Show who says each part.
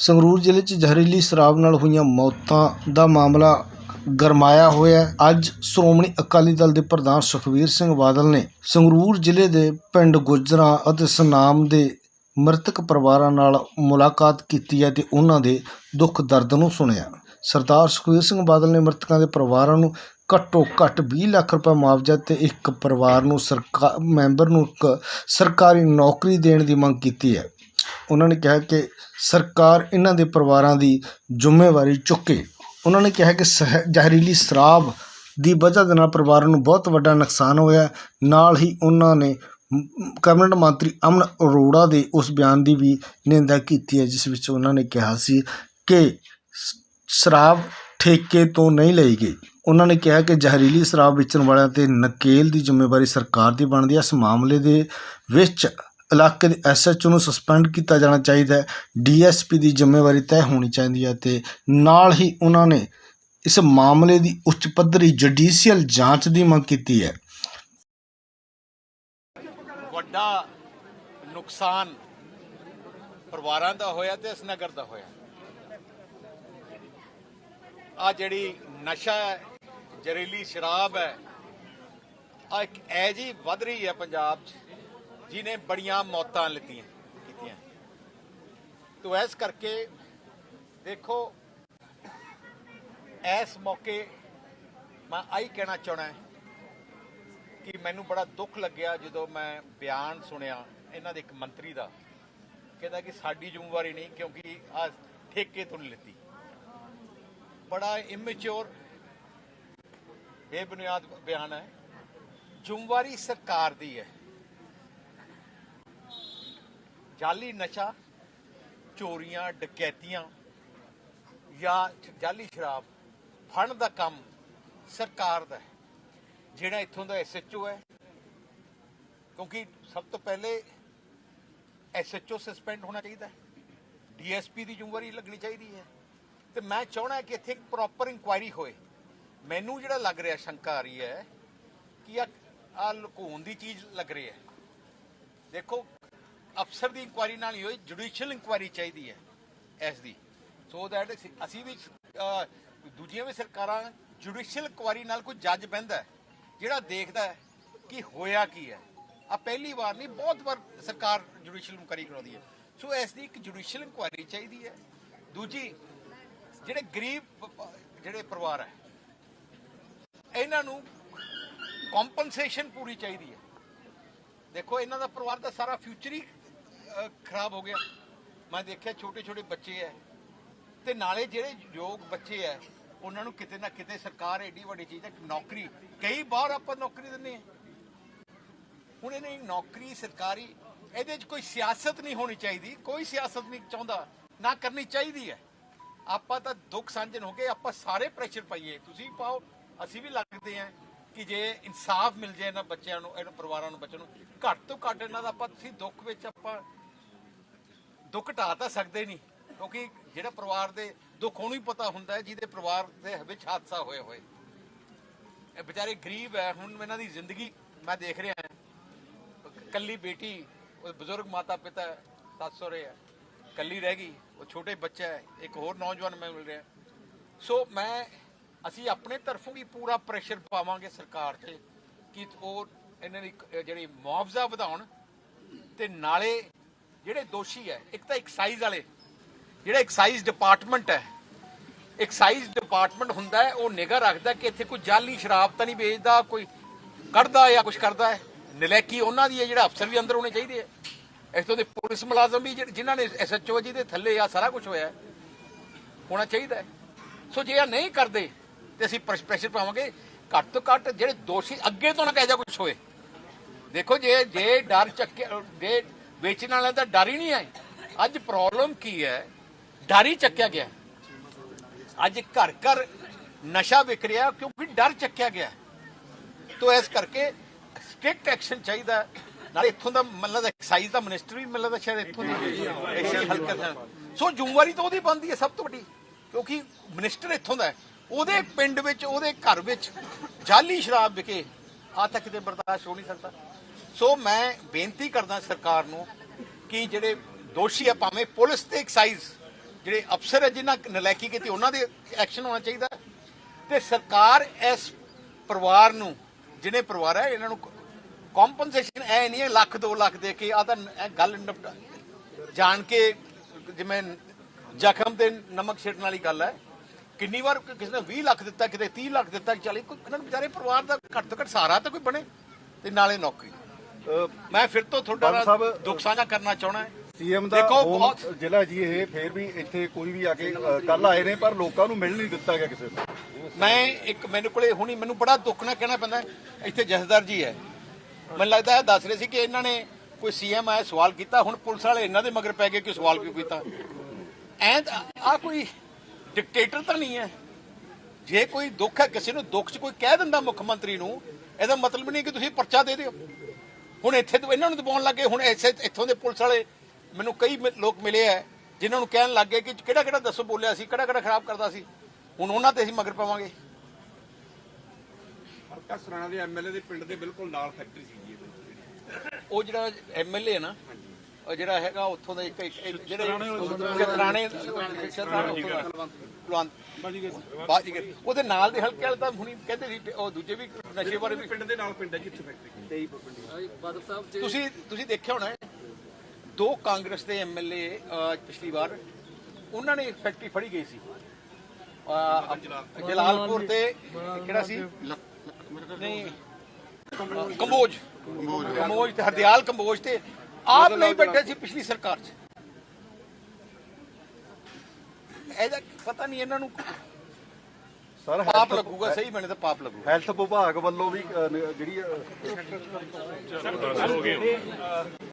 Speaker 1: ਸੰਗਰੂਰ ਜ਼ਿਲ੍ਹੇ 'ਚ ਜ਼ਹਿਰੀਲੀ ਸ਼ਰਾਬ ਨਾਲ ਹੋਈਆਂ ਮੌਤਾਂ ਦਾ ਮਾਮਲਾ ਗਰਮਾਇਆ ਹੋਇਆ ਅੱਜ ਸ਼੍ਰੋਮਣੀ ਅਕਾਲੀ ਦਲ ਦੇ ਪ੍ਰਧਾਨ ਸੁਖਬੀਰ ਸਿੰਘ ਬਾਦਲ ਨੇ ਸੰਗਰੂਰ ਜ਼ਿਲ੍ਹੇ ਦੇ ਪਿੰਡ ਗੁਜਰਾਂ ਅਤੇ ਸਨਾਮ ਦੇ ਮ੍ਰਿਤਕ ਪਰਿਵਾਰਾਂ ਨਾਲ ਮੁਲਾਕਾਤ ਕੀਤੀ ਹੈ ਤੇ ਉਹਨਾਂ ਦੇ ਦੁੱਖ ਦਰਦ ਨੂੰ ਸੁਣਿਆ। ਸਰਦਾਰ ਸੁਖਬੀਰ ਸਿੰਘ ਬਾਦਲ ਨੇ ਮ੍ਰਿਤਕਾਂ ਦੇ ਪਰਿਵਾਰਾਂ ਨੂੰ ਘੱਟੋ ਘੱਟ 20 ਲੱਖ ਰੁਪਏ ਮੁਆਵਜ਼ਾ ਤੇ ਇੱਕ ਪਰਿਵਾਰ ਨੂੰ ਸਰਕਾਰ ਮੈਂਬਰ ਨੂੰ ਇੱਕ ਸਰਕਾਰੀ ਨੌਕਰੀ ਦੇਣ ਦੀ ਮੰਗ ਕੀਤੀ ਹੈ। ਉਹਨਾਂ ਨੇ ਕਿਹਾ ਕਿ ਸਰਕਾਰ ਇਹਨਾਂ ਦੇ ਪਰਿਵਾਰਾਂ ਦੀ ਜ਼ਿੰਮੇਵਾਰੀ ਚੁੱਕੇ। ਉਹਨਾਂ ਨੇ ਕਿਹਾ ਕਿ ਸਹਿ, ਜ਼ਹਿਰੀਲੀ ਸ਼ਰਾਬ ਦੀ ਵਜ੍ਹਾ ਦੇ ਨਾਲ ਪਰਿਵਾਰਾਂ ਨੂੰ ਬਹੁਤ ਵੱਡਾ ਨੁਕਸਾਨ ਹੋਇਆ। ਨਾਲ ਹੀ ਉਹਨਾਂ ਨੇ ਕੈਬਨਿਟ ਮੰਤਰੀ ਅਮਨ ਅਰੋੜਾ ਦੇ ਉਸ ਬਿਆਨ ਦੀ ਵੀ ਨਿੰਦਾ ਕੀਤੀ ਹੈ, ਜਿਸ ਵਿੱਚ ਉਹਨਾਂ ਨੇ ਕਿਹਾ ਸੀ ਕਿ ਸ਼ਰਾਬ ਠੇਕੇ ਤੋਂ ਨਹੀਂ ਲਈ ਗਈ। ਉਹਨਾਂ ਨੇ ਕਿਹਾ ਕਿ ਜ਼ਹਿਰੀਲੀ ਸ਼ਰਾਬ ਵੇਚਣ ਵਾਲਿਆਂ ਤੇ ਨਕੇਲ ਦੀ ਜ਼ਿੰਮੇਵਾਰੀ ਸਰਕਾਰ ਦੀ ਬਣਦੀ ਹੈ। ਇਸ ਮਾਮਲੇ ਦੇ ਵਿੱਚ ਇਲਾਕੇ ਦੇ ਐਸਐਚਓ ਨੂੰ ਸਸਪੈਂਡ ਕੀਤਾ ਜਾਣਾ ਚਾਹੀਦਾ ਹੈ। ਡੀਐਸਪੀ ਦੀ ਜ਼ਿੰਮੇਵਾਰੀ ਤੈਅ ਹੋਣੀ ਚਾਹੀਦੀ ਹੈ ਤੇ ਨਾਲ ਹੀ ਉਹਨਾਂ ਨੇ ਇਸ ਮਾਮਲੇ ਦੀ ਉੱਚ ਪੱਧਰੀ ਜੁਡੀਸ਼ੀਅਲ ਜਾਂਚ ਦੀ ਮੰਗ ਕੀਤੀ ਹੈ।
Speaker 2: ਵੱਡਾ ਨੁਕਸਾਨ ਪਰਿਵਾਰਾਂ ਦਾ ਹੋਇਆ ਤੇ ਇਸ ਨਗਰ ਦਾ ਹੋਇਆ। ਆ ਜਿਹੜੀ ਨਸ਼ਾ ਹੈ, ਜ਼ਹਿਰੀਲੀ ਸ਼ਰਾਬ ਹੈ, ਆ ਇੱਕ ਐ ਜੀ ਵੱਧ ਰਹੀ ਹੈ ਪੰਜਾਬ 'ਚ। ਜਿਨੇ ਬੜੀਆਂ ਮੌਤਾਂ ਲਿੱਤੀਆਂ, ਕੀਤੀਆਂ। ਤੋ ਇਸ ਕਰਕੇ ਦੇਖੋ, ਇਸ ਮੌਕੇ ਮੈਂ ਆਈ ਕਹਿਣਾ ਚਾਹਣਾ ਕਿ ਮੈਨੂੰ ਬੜਾ ਦੁੱਖ ਲੱਗਿਆ ਜਦੋਂ ਮੈਂ ਬਿਆਨ ਸੁਣਿਆ ਇਹਨਾਂ ਦੇ ਇੱਕ ਮੰਤਰੀ ਦਾ, ਕਹਿੰਦਾ ਕਿ ਸਾਡੀ ਜ਼ਿੰਮੇਵਾਰੀ ਨਹੀਂ ਕਿਉਂਕਿ ਆ ਠੇਕੇ ਤੋਂ ਨਹੀਂ ਲਿੱਤੀ। ਬੜਾ ਇਮੈਚੁਰ ਬੇਬੁਨਿਆਦ ਬਿਆਨ ਹੈ। ਜ਼ਿੰਮੇਵਾਰੀ ਸਰਕਾਰ ਦੀ ਹੈ। ਜਾਲੀ ਨਸ਼ਾ, ਚੋਰੀਆਂ, ਡਕੈਤੀਆਂ ਜਾਂ ਜਾਲੀ ਸ਼ਰਾਬ ਫੜਨ ਦਾ ਕੰਮ ਸਰਕਾਰ ਦਾ ਹੈ। ਜਿਹੜਾ ਇੱਥੋਂ ਦਾ ਐਸਐਚਓ ਹੈ, ਕਿਉਂਕਿ ਸਭ ਤੋਂ ਪਹਿਲੇ ਐਸਐਚਓ ਸਸਪੈਂਡ ਹੋਣਾ ਚਾਹੀਦਾ ਹੈ। ਡੀਐਸਪੀ ਦੀ ਜ਼ਿੰਮੇਵਾਰੀ ਲੱਗਣੀ ਚਾਹੀਦੀ ਹੈ। ਤੇ ਮੈਂ ਚਾਹਣਾ ਕਿ ਇੱਥੇ ਇੱਕ ਪ੍ਰੋਪਰ ਇਨਕੁਆਇਰੀ ਹੋਏ। ਮੈਨੂੰ ਜਿਹੜਾ ਲੱਗ ਰਿਹਾ, ਸ਼ੰਕਾ ਆ ਰਹੀ ਹੈ ਕਿ ਆ ਆ ਲੁਕਾਉਣ ਦੀ ਚੀਜ਼ ਲੱਗ ਰਹੀ ਹੈ। ਦੇਖੋ ਅਫਸਰ ਦੀ ਇਨਕੁਆਇਰੀ ਨਾਲ ਹੀ ਹੋਈ ਜੁਡੀਸ਼ੀਅਲ ਇਨਕੁਆਇਰੀ ਚਾਹੀਦੀ ਹੈ ਇਸ ਦੀ। ਸੋ ਦੈਟ ਅਸੀਂ ਵੀ ਦੂਜੀਆਂ ਵੀ ਸਰਕਾਰਾਂ ਜੁਡੀਸ਼ੀਅਲ ਇਨਕੁਆਇਰੀ ਨਾਲ ਕੋਈ ਜੱਜ ਬਹਿੰਦਾ ਜਿਹੜਾ ਦੇਖਦਾ ਹੈ ਕਿ ਹੋਇਆ ਕੀ ਹੈ। ਆ ਪਹਿਲੀ ਵਾਰ ਨਹੀਂ, ਬਹੁਤ ਵਾਰ ਸਰਕਾਰ ਜੁਡੀਸ਼ੀਅਲ ਇਨਕੁਆਇਰੀ ਕਰਾਉਂਦੀ ਹੈ। ਸੋ ਇਸ ਦੀ ਇੱਕ ਜੁਡੀਸ਼ੀਅਲ ਇਨਕੁਆਇਰੀ ਚਾਹੀਦੀ ਹੈ। ਦੂਜੀ, ਜਿਹੜੇ ਗਰੀਬ ਜਿਹੜੇ ਪਰਿਵਾਰ ਹੈ, ਇਹਨਾਂ ਨੂੰ ਕੰਪਨਸੇਸ਼ਨ ਪੂਰੀ ਚਾਹੀਦੀ ਹੈ। ਦੇਖੋ, ਇਹਨਾਂ ਦਾ ਪਰਿਵਾਰ ਦਾ ਸਾਰਾ ਫਿਊਚਰ ਹੀ ਖਰਾਬ ਹੋ ਗਿਆ। ਮੈਂ ਦੇਖਿਆ ਛੋਟੇ ਛੋਟੇ ਬੱਚੇ ਐ। ਤੇ ਨਾਲੇ ਜਿਹੜੇ ਯੋਗ ਬੱਚੇ ਐ, ਉਹਨਾਂ ਨੂੰ ਕਿਤੇ ਨਾ ਕਿਤੇ ਸਰਕਾਰ ਐਡੀ ਵੱਡੀ ਚੀਜ਼ ਹੈ ਨੌਕਰੀ। ਕਈ ਵਾਰ ਆਪਾਂ ਨੌਕਰੀ ਦਿੰਦੇ ਆ। ਹੁਣ ਇਹਨੇ ਨੌਕਰੀ ਸਰਕਾਰੀ, ਇਹਦੇ 'ਚ ਕੋਈ ਸਿਆਸਤ ਨਹੀਂ ਹੋਣੀ ਚਾਹੀਦੀ। ਕੋਈ ਸਿਆਸਤ ਨਹੀਂ ਚਾਹੁੰਦਾ, ਨਾ ਕਰਨੀ ਚਾਹੀਦੀ ਹੈ ਆਪਾਂ ਤਾਂ ਦੁੱਖ ਸਾਂਝਣ ਹੋ ਕੇ ਆਪਾਂ ਸਾਰੇ ਪ੍ਰੈਸ਼ਰ ਪਾਈਏ। ਤੁਸੀਂ ਪਾਓ, ਅਸੀਂ ਵੀ ਲੱਗਦੇ ਆ ਕਿ ਜੇ ਇਨਸਾਫ ਮਿਲ ਜਾਏ ਇਹਨਾਂ ਬੱਚਿਆਂ ਨੂੰ, ਇਹਨਾਂ ਪਰਿਵਾਰਾਂ ਨੂੰ, ਬੱਚਿਆਂ ਨੂੰ, ਘੱਟ ਤੋਂ ਘੱਟ ਇਹਨਾਂ ਦਾ ਆਪਾਂ, ਤੁਸੀਂ ਦੁੱਖ ਵਿੱਚ ਆਪਾਂ ਦੁੱਖ ਢਾ ਤਾਂ ਸਕਦੇ ਨਹੀਂ, ਕਿਉਂਕਿ ਜਿਹੜਾ ਪਰਿਵਾਰ ਦੇ ਦੁੱਖ ਉਹਨੂੰ ਹੀ ਪਤਾ ਹੁੰਦਾ ਹੈ, ਜਿਹਦੇ ਪਰਿਵਾਰ ਦੇ ਵਿੱਚ ਹਾਦਸਾ ਹੋਇਆ ਹੋਏ ਇਹ ਵਿਚਾਰੇ ਗਰੀਬ ਹੈ, ਹੁਣ ਇਹਨਾਂ ਦੀ ਜ਼ਿੰਦਗੀ ਮੈਂ ਦੇਖ ਰਿਹਾ ਕੱਲੀ ਬੇਟੀ, ਉਹ ਬਜ਼ੁਰਗ ਮਾਤਾ ਪਿਤਾ ਸੱਸ ਸਹੁਰੇ ਹੈ। ਕੱਲੀ ਰਹਿ ਗਈ, ਉਹ ਛੋਟੇ ਬੱਚਾ ਹੈ, ਇੱਕ ਹੋਰ ਨੌਜਵਾਨ ਮੈਂ ਮਿਲ ਰਿਹਾ ਸੋ ਮੈਂ, ਅਸੀਂ ਆਪਣੇ ਤਰਫੋਂ ਵੀ ਪੂਰਾ ਪ੍ਰੈਸ਼ਰ ਪਾਵਾਂਗੇ ਸਰਕਾਰ ਤੇ ਕਿ ਉਹ ਇਹਨਾਂ ਦੀ ਜਿਹੜੀ ਮੁਆਵਜ਼ਾ ਵਧਾਉਣ ਤੇ ਨਾਲੇ ਜਿਹੜੇ ਦੋਸ਼ੀ ਹੈ, ਇੱਕ ਤਾਂ ਐਕਸਾਈਜ਼ ਵਾਲੇ, ਜਿਹੜਾ ਐਕਸਾਈਜ਼ ਡਿਪਾਰਟਮੈਂਟ ਹੈ ਐਕਸਾਈਜ਼ ਡਿਪਾਰਟਮੈਂਟ ਹੁੰਦਾ ਹੈ, ਉਹ ਨਿਗਾਹ ਰੱਖਦਾ ਕਿ ਇੱਥੇ ਕੋਈ ਜਾਲੀ ਸ਼ਰਾਬ ਤਾਂ ਨਹੀਂ ਵੇਚਦਾ, ਕੋਈ ਕੱਢਦਾ ਜਾਂ ਕੁਝ ਕਰਦਾ ਹੈ। ਨਲੈਕੀ ਉਹਨਾਂ ਦੀ ਹੈ, ਜਿਹੜਾ ਅਫਸਰ ਵੀ ਅੰਦਰ ਹੋਣੇ ਚਾਹੀਦੇ ਹੈ। ਇਸ ਦੇ ਪੁਲਿਸ ਮੁਲਾਜ਼ਮ ਵੀ, ਜਿਹੜੇ- ਜਿਨ੍ਹਾਂ ਨੇ ਐਸਐਚਓ ਦੇ ਥੱਲੇ ਆ, ਸਾਰਾ ਕੁਝ ਹੋਇਆ ਹੋਣਾ ਚਾਹੀਦਾ ਸੋ ਜੇ ਇਹ ਨਹੀਂ ਕਰਦੇ, ਤੇ ਅਸੀਂ ਪ੍ਰੈਸ਼ਰ ਪਾਵਾਂਗੇ। ਘੱਟ ਤੋਂ ਘੱਟ ਜਿਹੜੇ ਦੋਸ਼ੀ ਅੱਗੇ ਤੋਂ ਨਾ ਕਹਿ ਜਾ ਕੁਝ ਹੋਏ। ਦੇਖੋ, ਜੇ ਜੇ ਡਰ ਚੱਕੇ ਜੇ ਵੇਚਣ ਵਾਲਿਆਂ ਦਾ ਡਰ ਹੀ ਨਹੀਂ ਹੈ ਅੱਜ ਪ੍ਰੋਬਲਮ ਕੀ ਹੈ? ਡਰ ਹੀ ਚੱਕਿਆ ਗਿਆ। ਅੱਜ ਘਰ ਘਰ ਨਸ਼ਾ ਵਿਕ ਰਿਹਾ ਕਿਉਂਕਿ ਡਰ ਚੱਕਿਆ ਗਿਆ ਤੋ ਇਸ ਕਰਕੇ ਸਟ੍ਰਿਕਟ ਐਕਸ਼ਨ ਚਾਹੀਦਾ ਹੈ। ਇੱਥੋਂ ਦਾ ਮਤਲਬ ਐਕਸਾਈਜ਼ ਦਾ ਮਿਨਿਸਟਰ ਵੀ ਮਤਲਬ ਸ਼ਾਇਦ ਇੱਥੋਂ ਦੀ ਐਸੀ ਹਲਕਾ ਦਾ ਸੋ ਜ਼ਿੰਮੇਵਾਰੀ ਤਾਂ ਉਹਦੀ ਬਣਦੀ ਹੈ ਸਭ ਤੋਂ ਵੱਡੀ, ਕਿਉਂਕਿ ਮਿਨਿਸਟਰ ਇੱਥੋਂ ਦਾ ਉਹਦੇ ਪਿੰਡ ਵਿੱਚ, ਉਹਦੇ ਘਰ ਵਿੱਚ ਜਾਲੀ ਸ਼ਰਾਬ ਵਿਕੇ ਆ ਤਾਂ ਕਿਤੇ ਬਰਦਾਸ਼ਤ ਹੋ ਨਹੀਂ ਸਕਦਾ। ਸੋ ਮੈਂ ਬੇਨਤੀ ਕਰਦਾ ਸਰਕਾਰ ਨੂੰ ਕਿ ਜਿਹੜੇ ਦੋਸ਼ੀ ਆ, ਭਾਵੇਂ ਪੁਲਿਸ ਤੇ ਐਕਸਾਈਜ਼ ਜਿਹੜੇ ਅਫਸਰ ਹੈ ਜਿਨ੍ਹਾਂ ਨਲਾਇਕੀ ਕੀਤੀ, ਉਹਨਾਂ ਦੇ ਐਕਸ਼ਨ ਹੋਣਾ ਚਾਹੀਦਾ। ਤੇ ਸਰਕਾਰ ਇਸ ਪਰਿਵਾਰ ਨੂੰ, ਜਿਹਨੇ ਪਰਿਵਾਰ ਹੈ ਇਹਨਾਂ ਨੂੰ ਕੰਪਨਸੇਸ਼ਨ ਐ ਨਹੀਂ ਹੈ ਲੱਖ 2 ਲੱਖ ਦੇ ਕੇ ਆ ਤਾਂ ਇਹ ਗੱਲ ਜਾਣ ਕੇ ਜਿਵੇਂ ਜ਼ਖਮ ਤੇ ਨਮਕ ਛਿੜਕਣ ਵਾਲੀ ਗੱਲ ਹੈ ਕਿੰਨੀ ਵਾਰ ਕਿਸੇ ਨੇ 20 ਲੱਖ ਦਿੱਤਾ, ਕਿਤੇ 30 ਲੱਖ ਦਿੱਤਾ ਚਲੇ ਕੋਈ ਇਹਨਾਂ ਨੂੰ ਵਿਚਾਰੇ ਪਰਿਵਾਰ ਦਾ ਘੱਟ ਤੋਂ ਘੱਟ ਸਹਾਰਾ ਤਾਂ ਕੋਈ ਬਣੇ, ਤੇ ਨਾਲੇ ਨੌਕਰੀ। ਮੈਂ ਫਿਰ ਤੋਂ ਤੁਹਾਡਾ ਨਾਲ ਦੁੱਖ ਸਾਂਝਾ ਕਰਨਾ ਚਾਹਣਾ ਹੈ।
Speaker 3: ਸੀਐਮ ਦਾ
Speaker 2: ਦੇਖੋ,
Speaker 3: ਜ਼ਿਲ੍ਹਾ ਜੀ ਇਹ ਫੇਰ ਵੀ ਇੱਥੇ ਕੋਈ ਵੀ ਆ ਕੇ ਕੱਲ ਆਏ ਨੇ ਪਰ ਲੋਕਾਂ ਨੂੰ ਮਿਲ ਨਹੀਂ ਦਿੱਤਾ ਗਿਆ ਕਿਸੇ ਨੂੰ।
Speaker 2: ਮੈਂ ਇੱਕ ਮੈਨੂੰ ਕੋਲੇ ਹੁਣੀ ਮੈਨੂੰ ਬੜਾ ਦੁੱਖ ਨਾਲ ਕਹਿਣਾ ਪੈਂਦਾ ਇੱਥੇ ਜਥੇਦਾਰ ਜੀ ਹੈ। ਮੈਨੂੰ ਲੱਗਦਾ ਹੈ ਦੱਸ ਰਹੇ ਸੀ ਕਿ ਇਹਨਾਂ ਨੇ ਕੋਈ ਸੀਐਮ ਆਇਆ ਸਵਾਲ ਕੀਤਾ ਹੁਣ ਪੁਲਿਸ ਵਾਲੇ ਇਹਨਾਂ ਦੇ ਮਗਰ ਪੈ ਗਏ ਕਿ ਸਵਾਲ ਕਿਉਂ ਕੀਤਾ। ਐਂ ਆ ਕੋਈ ਡਿਕਟੇਟਰ ਤਾਂ ਨਹੀਂ ਹੈ। ਜੇ ਕੋਈ ਦੁੱਖ ਹੈ ਕਿਸੇ ਨੂੰ ਦੁੱਖ 'ਚ ਕੋਈ ਕਹਿ ਦਿੰਦਾ ਮੁੱਖ ਮੰਤਰੀ ਨੂੰ ਇਹਦਾ ਮਤਲਬ ਨਹੀਂ ਕਿ ਤੁਸੀਂ ਪਰਚਾ ਦੇ ਦਿਓ। ਹੁਣ ਇੱਥੇ ਤੋਂ ਇਹਨਾਂ ਨੂੰ ਦਬਾਉਣ ਲੱਗੇ ਹੁਣ ਐਸੇ ਇੱਥੋਂ ਦੇ ਪੁਲਿਸ ਵਾਲੇ ਮੈਨੂੰ ਕਈ ਲੋਕ ਮਿਲੇ ਆ ਜਿਨ੍ਹਾਂ ਨੂੰ ਕਹਿਣ ਲੱਗੇ ਕਿ ਕਿਹੜਾ ਕਿਹੜਾ ਦੱਸੋ ਬੋਲਿਆ ਸੀ ਕਿਹੜਾ ਕਿਹੜਾ ਖਰਾਬ ਕਰਦਾ ਸੀ। ਹੁਣ ਉਹਨਾਂ ਤੇ ਅਸੀਂ ਮਗਰ ਪਾਵਾਂਗੇ।
Speaker 4: ਹਲਕਾ ਸਰਾਣਾ ਦੇ ਐਮਐਲਏ ਦੇ ਪਿੰਡ ਦੇ ਬਿਲਕੁਲ ਨਾਲ ਫੈਕਟਰੀ ਸੀ ਜੀ
Speaker 2: ਉਹ ਜਿਹੜਾ ਐਮਐਲਏ ਨਾ ਉਹ ਜਿਹੜਾ ਹੈਗਾ ਉੱਥੋਂ ਦਾ ਇੱਕ ਜਿਹੜੇ ਚਤਰਾਣੇ ਕੁਲਵੰਤ ਬਾਜੀਗਰ ਉਹਦੇ ਨਾਲ ਦੇ ਹਲਕੇ ਵਾਲੇ ਤਾਂ ਹੁਣੀ ਕਹਿੰਦੇ ਸੀ ਉਹ ਦੂਜੇ ਵੀ ਨਸ਼ੇ ਬਾਰੇ ਵੀ
Speaker 4: ਪਿੰਡ ਦੇ ਨਾਲ ਪਿੰਡ ਹੈ ਜੀ ਇੱਥੇ ਫੈਕਟਰੀ
Speaker 2: ਤੁਸੀਂ ਤੁਸੀਂ ਦੇਖਿਆ ਹੋਣਾ ਹੈ, ਦੋ ਕਾਂਗਰਸ ਦੇ ਐਮਐਲਏ ਪਿਛਲੀ ਵਾਰ ਉਹਨਾਂ ਨੇ ਫੈਕਟਰੀ ਫੜੀ ਗਈ ਸੀ। ਜਲਾਲਪੁਰ ਤੇ ਕਿਹੜਾ ਸੀ? ਨਹੀਂ ਕੰਬੋਜ। ਤੇ ਹਰਦਿਆਲ ਕੰਬੋਜ ਤੇ ਆਪ ਨਹੀਂ ਬੈਠੇ ਸੀ ਪਿਛਲੀ ਸਰਕਾਰ 'ਚ। ਇਹਦਾ ਪਤਾ ਨਹੀਂ ਇਹਨਾਂ ਨੂੰ
Speaker 3: ਸਰ
Speaker 2: ਪਾਪ ਲੱਗੂਗਾ ਸਹੀ ਮੈਨੇ ਤਾਂ ਪਾਪ ਲੱਗੂਗਾ।
Speaker 3: ਹੈਲਥ ਵਿਭਾਗ ਵੱਲੋਂ ਵੀ ਨ- ਜਿਹੜੀ